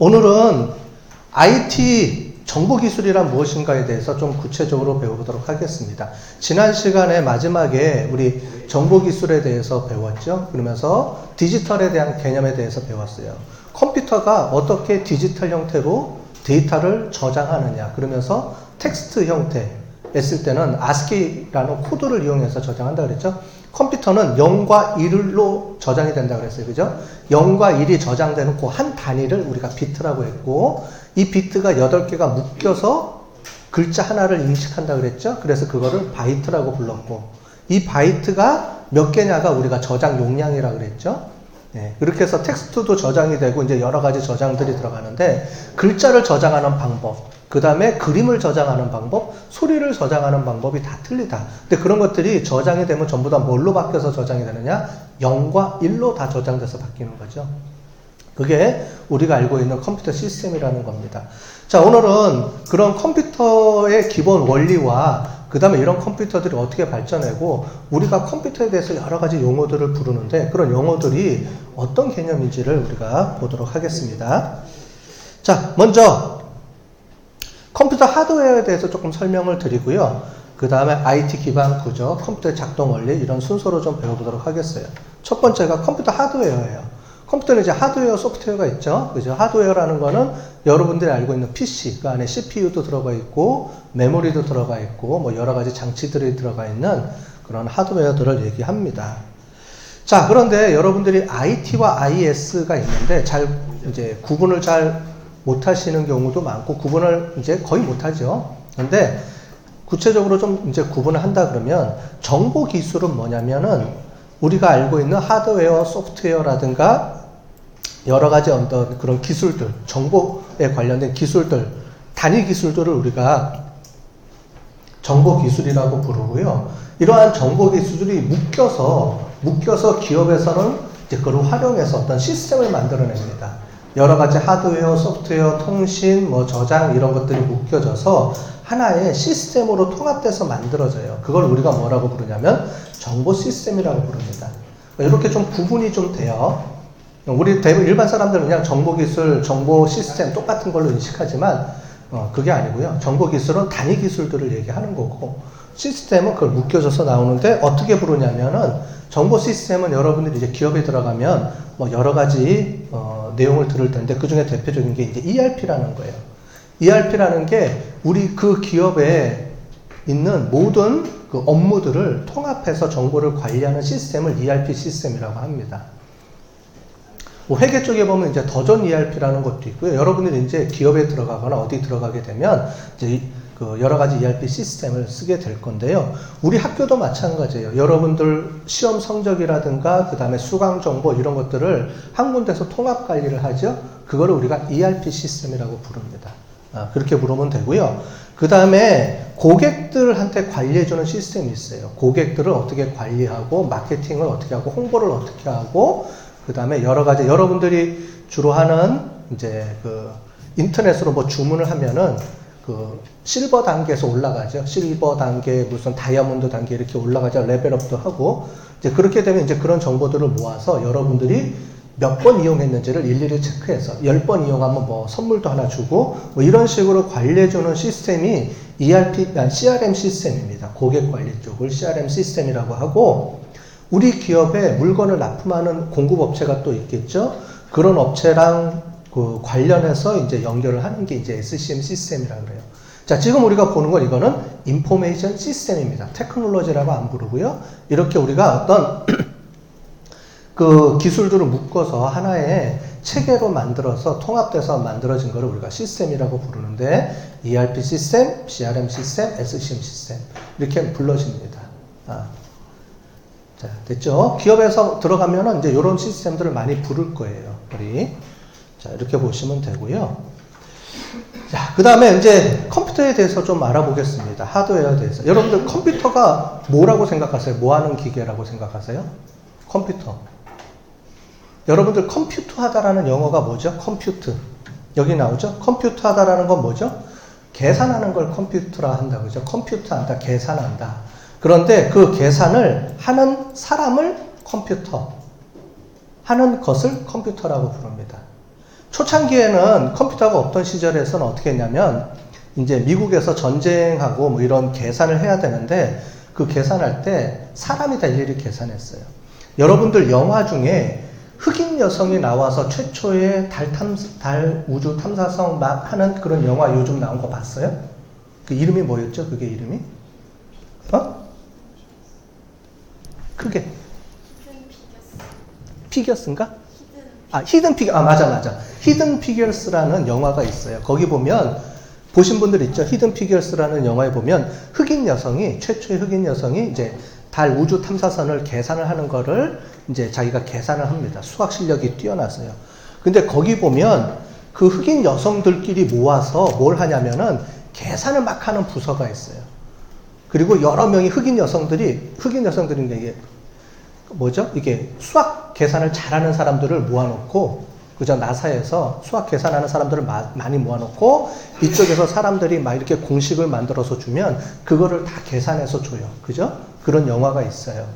오늘은 IT 정보기술이란 무엇인가에 대해서 좀 구체적으로 배워보도록 하겠습니다. 지난 시간에 마지막에 우리 정보기술에 대해서 배웠죠. 그러면서 디지털에 대한 개념에 대해서 배웠어요. 컴퓨터가 어떻게 디지털 형태로 데이터를 저장하느냐. 그러면서 텍스트 형태, 했을 때는 ASCII라는 코드를 이용해서 저장한다 그랬죠. 컴퓨터는 0과 1로 저장이 된다 그랬어요. 그죠? 0과 1이 저장되는 그 한 단위를 우리가 비트라고 했고 이 비트가 8개가 묶여서 글자 하나를 인식한다 그랬죠. 그래서 그거를 바이트라고 불렀고 이 바이트가 몇 개냐가 우리가 저장 용량이라 그랬죠. 네, 그렇게 해서 텍스트도 저장이 되고 이제 여러 가지 저장들이 들어가는데 글자를 저장하는 방법, 그 다음에 그림을 저장하는 방법, 소리를 저장하는 방법이 다 틀리다. 근데 그런 것들이 저장이 되면 전부 다 뭘로 바뀌어서 저장이 되느냐? 0과 1로 다 저장돼서 바뀌는 거죠. 그게 우리가 알고 있는 컴퓨터 시스템이라는 겁니다. 자, 오늘은 그런 컴퓨터의 기본 원리와 그 다음에 이런 컴퓨터들이 어떻게 발전하고 우리가 컴퓨터에 대해서 여러 가지 용어들을 부르는데 그런 용어들이 어떤 개념인지를 우리가 보도록 하겠습니다. 자, 먼저 컴퓨터 하드웨어에 대해서 조금 설명을 드리고요. 그 다음에 IT 기반 구조, 컴퓨터 작동 원리 이런 순서로 좀 배워보도록 하겠어요. 첫 번째가 컴퓨터 하드웨어예요. 컴퓨터는 이제 하드웨어, 소프트웨어가 있죠. 그죠? 하드웨어라는 거는 여러분들이 알고 있는 PC, 그 안에 CPU도 들어가 있고, 메모리도 들어가 있고, 뭐 여러 가지 장치들이 들어가 있는 그런 하드웨어들을 얘기합니다. 자, 그런데 여러분들이 IT와 IS가 있는데 잘 이제 구분을 잘 못하시는 경우도 많고 구분을 이제 거의 못하죠. 근데 구체적으로 좀 이제 구분을 한다 그러면 정보 기술은 뭐냐면은 우리가 알고 있는 하드웨어, 소프트웨어라든가 여러 가지 어떤 그런 기술들, 정보에 관련된 기술들, 단위 기술들을 우리가 정보 기술이라고 부르고요. 이러한 정보 기술들이 묶여서 묶여서 기업에서는 이제 그걸 활용해서 어떤 시스템을 만들어냅니다. 여러 가지 하드웨어, 소프트웨어, 통신, 뭐 저장 이런 것들이 묶여져서 하나의 시스템으로 통합돼서 만들어져요. 그걸 우리가 뭐라고 부르냐면 정보 시스템이라고 부릅니다. 이렇게 좀 구분이 좀 돼요. 우리 대부분 일반 사람들은 그냥 정보 기술, 정보 시스템 똑같은 걸로 인식하지만 어, 그게 아니고요. 정보 기술은 단위 기술들을 얘기하는 거고 시스템은 그걸 묶여져서 나오는데 어떻게 부르냐면은 정보 시스템은 여러분들이 이제 기업에 들어가면 뭐 여러 가지 어, 내용을 들을 텐데 그 중에 대표적인 게 이제 ERP라는 거예요. ERP라는 게 우리 그 기업에 있는 모든 그 업무들을 통합해서 정보를 관리하는 시스템을 ERP 시스템이라고 합니다. 뭐 회계 쪽에 보면 이제 더전 ERP라는 것도 있고요. 여러분들이 이제 기업에 들어가거나 어디 들어가게 되면 이제 그 여러 가지 ERP 시스템을 쓰게 될 건데요. 우리 학교도 마찬가지예요. 여러분들 시험 성적이라든가 그 다음에 수강 정보 이런 것들을 한 군데서 통합 관리를 하죠. 그거를 우리가 ERP 시스템이라고 부릅니다. 아, 그렇게 부르면 되고요. 그 다음에 고객들한테 관리해주는 시스템이 있어요. 고객들을 어떻게 관리하고 마케팅을 어떻게 하고 홍보를 어떻게 하고 그 다음에 여러 가지 여러분들이 주로 하는 이제 그 인터넷으로 뭐 주문을 하면은 그 실버 단계에서 올라가죠. 실버 단계 무슨 다이아몬드 단계 이렇게 올라가죠. 레벨업도 하고 이제 그렇게 되면 이제 그런 정보들을 모아서 여러분들이 몇 번 이용했는지를 일일이 체크해서 10번 이용하면 뭐 선물도 하나 주고 뭐 이런 식으로 관리해주는 시스템이 ERP, 아니 CRM 시스템입니다. 고객 관리 쪽을 CRM 시스템이라고 하고 우리 기업에 물건을 납품하는 공급업체가 또 있겠죠. 그런 업체랑 그 관련해서 이제 연결을 하는 게 이제 SCM 시스템이라고 그래요. 자, 지금 우리가 보는 건 이거는 인포메이션 시스템입니다. 테크놀로지라고 안 부르고요. 이렇게 우리가 어떤 그 기술들을 묶어서 하나의 체계로 만들어서 통합돼서 만들어진 것을 우리가 시스템이라고 부르는데 ERP 시스템, CRM 시스템, SCM 시스템 이렇게 불러집니다. 아. 자, 됐죠? 기업에서 들어가면은 이제 이런 시스템들을 많이 부를 거예요. 우리. 자, 이렇게 보시면 되고요. 자, 그 다음에 이제 컴퓨터에 대해서 좀 알아보겠습니다. 하드웨어에 대해서. 여러분들 컴퓨터가 뭐라고 생각하세요? 뭐 하는 기계라고 생각하세요? 컴퓨터. 여러분들 컴퓨터 하다라는 영어가 뭐죠? 컴퓨트. 여기 나오죠? 컴퓨터 하다라는 건 뭐죠? 계산하는 걸 컴퓨터라 한다. 그죠? 컴퓨터 한다. 계산한다. 그런데 그 계산을 하는 사람을 컴퓨터. 하는 것을 컴퓨터라고 부릅니다. 초창기에는 컴퓨터가 없던 시절에서는 어떻게 했냐면 이제 미국에서 전쟁하고 뭐 이런 계산을 해야 되는데 그 계산할 때 사람이 다 일일이 계산했어요. 여러분들 영화 중에 흑인 여성이 나와서 최초의 달 탐, 달 우주 탐사성 막 하는 그런 영화 요즘 나온 거 봤어요? 그 이름이 뭐였죠? 그게 이름이? 어? 크게. 피겨스인가? 아, 히든 피겨, 아, 맞아, 맞아. 히든 피겨스라는 영화가 있어요. 거기 보면, 보신 분들 있죠? 히든 피겨스라는 영화에 보면, 흑인 여성이, 최초의 흑인 여성이 이제 달 우주 탐사선을 계산을 하는 거를 이제 자기가 계산을 합니다. 수학 실력이 뛰어나서요. 근데 거기 보면, 그 흑인 여성들끼리 모아서 뭘 하냐면은, 계산을 막 하는 부서가 있어요. 그리고 여러 명의 흑인 여성들이, 흑인 여성들인데 이게 뭐죠? 이게 수학 계산을 잘하는 사람들을 모아놓고 그저 나사에서 수학 계산하는 사람들을 마, 많이 모아놓고 이쪽에서 사람들이 막 이렇게 공식을 만들어서 주면 그거를 다 계산해서 줘요. 그죠? 그런 영화가 있어요.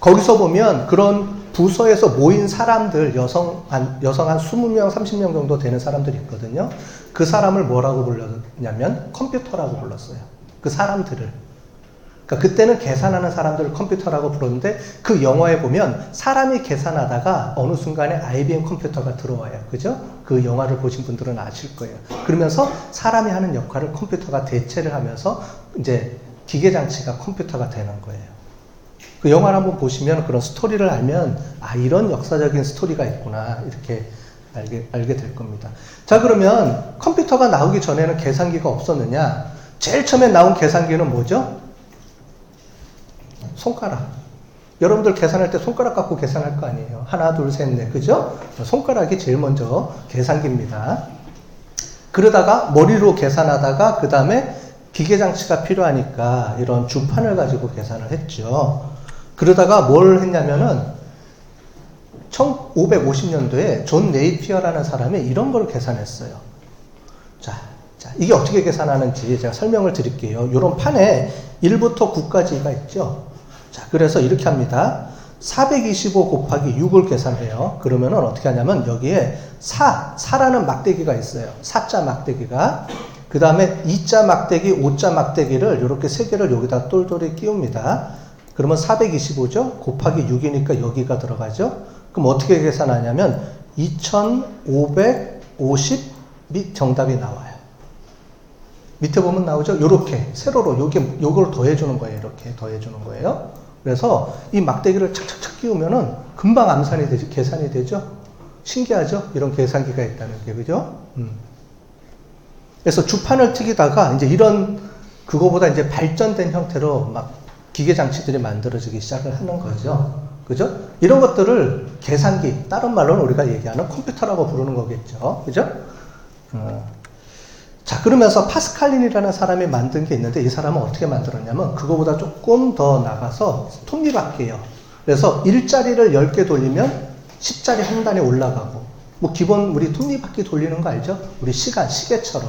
거기서 보면 그런 부서에서 모인 사람들, 여성 한, 여성 한 20명, 30명 정도 되는 사람들이 있거든요. 그 사람을 뭐라고 불렀냐면 컴퓨터라고 불렀어요. 그 사람들을. 그러니까 그때는 계산하는 사람들을 컴퓨터라고 부르는데 그 영화에 보면 사람이 계산하다가 어느 순간에 IBM 컴퓨터가 들어와요. 그죠? 그 영화를 보신 분들은 아실 거예요. 그러면서 사람이 하는 역할을 컴퓨터가 대체를 하면서 이제 기계 장치가 컴퓨터가 되는 거예요. 그 영화를 한번 보시면 그런 스토리를 알면 아 이런 역사적인 스토리가 있구나 이렇게 알게 알게 될 겁니다. 자 그러면 컴퓨터가 나오기 전에는 계산기가 없었느냐? 제일 처음에 나온 계산기는 뭐죠? 손가락. 여러분들 계산할 때 손가락 갖고 계산할 거 아니에요. 하나, 둘, 셋, 넷. 그죠? 손가락이 제일 먼저 계산기입니다. 그러다가 머리로 계산하다가 그 다음에 기계장치가 필요하니까 이런 주판을 가지고 계산을 했죠. 그러다가 뭘 했냐면은 1550년도에 존 네이피어라는 사람이 이런 걸 계산했어요. 자, 자, 이게 어떻게 계산하는지 제가 설명을 드릴게요. 이런 판에 1부터 9까지가 있죠. 자, 그래서 이렇게 합니다. 425 곱하기 6을 계산해요. 그러면은 어떻게 하냐면 여기에 4, 4라는 막대기가 있어요. 4자 막대기가. 그 다음에 2자 막대기, 5자 막대기를 이렇게 세 개를 여기다 똘똘히 끼웁니다. 그러면 425죠? 곱하기 6이니까 여기가 들어가죠? 그럼 어떻게 계산하냐면 2550이 정답이 나와요. 밑에 보면 나오죠? 요렇게 세로로 요게 요걸 더해 주는 거예요. 이렇게 더해 주는 거예요. 그래서 이 막대기를 착착착 끼우면은 금방 암산이 되죠. 계산이 되죠. 신기하죠? 이런 계산기가 있다는 게 그죠? 음. 그래서 주판을 튀기다가 이제 이런 그거보다 이제 발전된 형태로 막 기계 장치들이 만들어지기 시작을 하는 거죠. 그죠? 이런 것들을 계산기, 다른 말로는 우리가 얘기하는 컴퓨터라고 부르는 거겠죠. 그죠? 어. 자, 그러면서 파스칼린이라는 사람이 만든 게 있는데 이 사람은 어떻게 만들었냐면 그거보다 조금 더 나가서 톱니바퀴예요. 그래서 1자리를 10개 돌리면 10자리 한 단에 올라가고 뭐 기본 우리 톱니바퀴 돌리는 거 알죠? 우리 시간, 시계처럼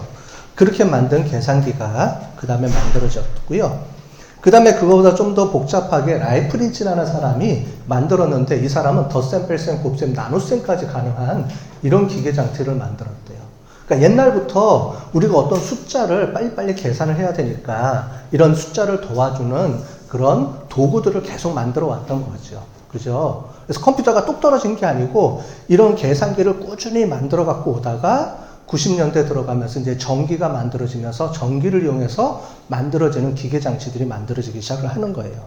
그렇게 만든 계산기가 그 다음에 만들어졌고요. 그 다음에 그거보다 좀 더 복잡하게 라이프린치라는 사람이 만들었는데 이 사람은 덧셈, 뺄셈, 곱셈, 나눗셈까지 가능한 이런 기계 장치를 만들었대요. 그러니까 옛날부터 우리가 어떤 숫자를 빨리빨리 계산을 해야 되니까 이런 숫자를 도와주는 그런 도구들을 계속 만들어 왔던 거죠. 그죠? 그래서 컴퓨터가 똑 떨어진 게 아니고 이런 계산기를 꾸준히 만들어 갖고 오다가 90년대 들어가면서 이제 전기가 만들어지면서 전기를 이용해서 만들어지는 기계 장치들이 만들어지기 시작을 하는 거예요.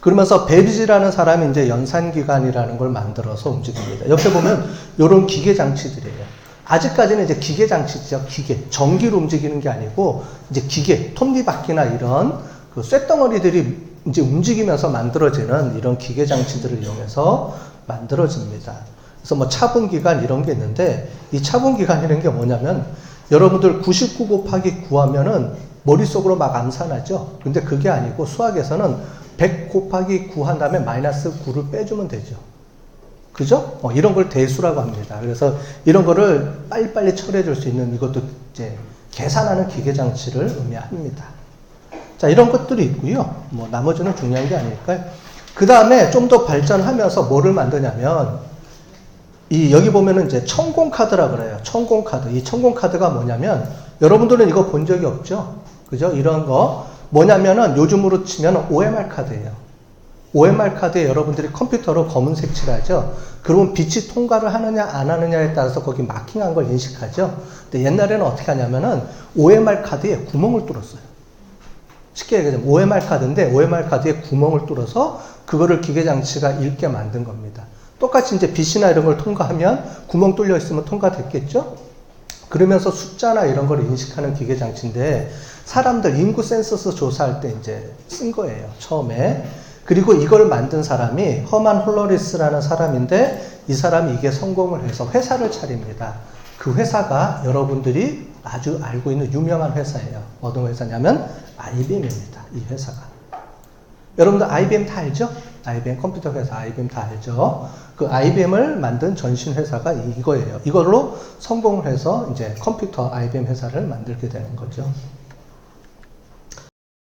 그러면서 베리지라는 사람이 이제 연산기관이라는 걸 만들어서 움직입니다. 옆에 보면 이런 기계 장치들이에요. 아직까지는 이제 기계 장치죠. 기계. 전기로 움직이는 게 아니고 이제 기계, 톱니바퀴나 이런 그 쇳덩어리들이 이제 움직이면서 만들어지는 이런 기계 장치들을 이용해서 만들어집니다. 그래서 뭐 차분 기간 이런 게 있는데 이 차분 기간이라는 게 뭐냐면 여러분들 99 곱하기 9 하면은 머릿속으로 막 암산하죠. 근데 그게 아니고 수학에서는 100 곱하기 9 한 다음에 마이너스 9를 빼주면 되죠. 그죠? 어, 이런 걸 대수라고 합니다. 그래서 이런 거를 빨리빨리 처리해 줄 수 있는 이것도 이제 계산하는 기계 장치를 의미합니다. 자, 이런 것들이 있고요. 뭐 나머지는 중요한 게 아닐까요? 그 다음에 좀 더 발전하면서 뭐를 만드냐면 이 여기 보면은 이제 천공 카드라 그래요. 천공 카드. 이 천공 카드가 뭐냐면 여러분들은 이거 본 적이 없죠? 그죠? 이런 거 뭐냐면은 요즘으로 치면 OMR 카드예요. OMR 카드에 여러분들이 컴퓨터로 검은색 칠하죠. 그러면 빛이 통과를 하느냐 안 하느냐에 따라서 거기 마킹한 걸 인식하죠. 근데 옛날에는 어떻게 하냐면은 OMR 카드에 구멍을 뚫었어요. 쉽게 얘기하자면 OMR 카드인데 OMR 카드에 구멍을 뚫어서 그거를 기계 장치가 읽게 만든 겁니다. 똑같이 이제 빛이나 이런 걸 통과하면 구멍 뚫려 있으면 통과됐겠죠? 그러면서 숫자나 이런 걸 인식하는 기계 장치인데 사람들 인구 센서스 조사할 때 이제 쓴 거예요. 처음에. 그리고 이걸 만든 사람이 허만 홀러리스라는 사람인데 이 사람이 이게 성공을 해서 회사를 차립니다. 그 회사가 여러분들이 아주 알고 있는 유명한 회사예요. 어떤 회사냐면 IBM입니다. 이 회사가. 여러분들 IBM 다 알죠? IBM 컴퓨터 회사 IBM 다 알죠? 그 IBM을 만든 전신 회사가 이거예요. 이걸로 성공을 해서 이제 컴퓨터 IBM 회사를 만들게 되는 거죠.